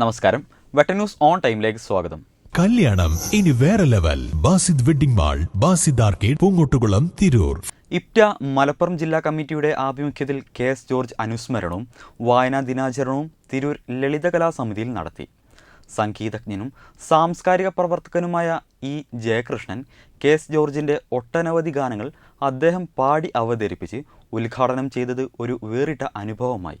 നമസ്കാരം. വെട്ട news on ടൈമിലേക്ക് സ്വാഗതം. കല്യാണം ഇനി വേറെ level. Basid wedding mall Basid arcade Poongottukulam Tirur. IPTA Malappuram ജില്ലാ കമ്മിറ്റിയുടെ ആഭിമുഖ്യത്തിൽ കെ എസ് ജോർജ് അനുസ്മരണവും വായനാ ദിനാചരണവും തിരൂർ ലളിതകലാ സമിതിയിൽ നടത്തി. സംഗീതജ്ഞനും സാംസ്കാരിക പ്രവർത്തകനുമായ ഇ ജയകൃഷ്ണൻ കെ എസ് ജോർജിന്റെ ഒട്ടനവധി ഗാനങ്ങൾ അദ്ദേഹം പാടി അവതരിപ്പിച്ച് ഉദ്ഘാടനം ചെയ്തത് ഒരു വേറിട്ട അനുഭവമായി.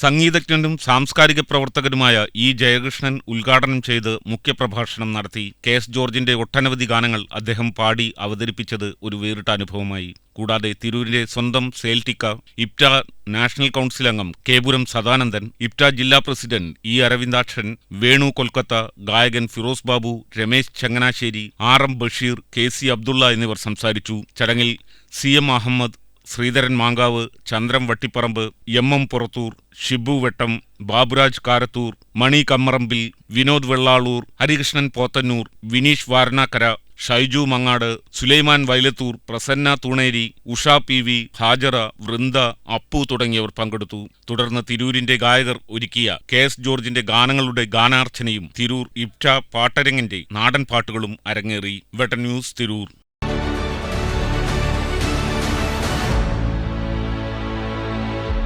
സംഗീതജ്ഞനും സാംസ്കാരിക പ്രവർത്തകനുമായ ഇ ജയകൃഷ്ണൻ ഉദ്ഘാടനം ചെയ്ത് മുഖ്യപ്രഭാഷണം നടത്തി കെ എസ് ജോർജിന്റെ ഒട്ടനവധി ഗാനങ്ങൾ അദ്ദേഹം പാടി അവതരിപ്പിച്ചത് ഒരു വേറിട്ട അനുഭവമായി. കൂടാതെ തിരൂരിലെ സ്വന്തം സേൽറ്റിക്ക ഇപ്റ്റ നാഷണൽ കൗൺസിൽ അംഗം കേപുരം സദാനന്ദൻ ഇപ്റ്റ ജില്ലാ പ്രസിഡന്റ് ഇ അരവിന്ദാക്ഷൻ വേണു കൊൽക്കത്ത ഗായകൻ Firoz Babu Ramesh Changanassery R M Basheer K C Abdulla എന്നിവർ സംസാരിച്ചു. ചടങ്ങിൽ C M Ahammed Sreedharan Mankavu Chandram Vattiparamba M M Purathur Shibu Vettam Baburaj Karathur Mani കമ്മറമ്പിൽ Vinod Vellalur Harikrishnan Pothannur Vineesh Varanakkara Shaiju Mangad Sulaiman Vailathur Prasanna Thuneri Usha P V Hajara Vrinda Appu തുടങ്ങിയവർ പങ്കെടുത്തു. തുടർന്ന് തിരൂരിന്റെ ഗായകർ ഒരുക്കിയ കെ എസ് ജോർജിന്റെ ഗാനങ്ങളുടെ ഗാനാർച്ചനയും തിരൂർ ഇപ്റ്റ പാട്ടരങ്ങിന്റെ നാടൻ പാട്ടുകളും അരങ്ങേറി. വെട്ടന്യൂസ് തിരൂർ.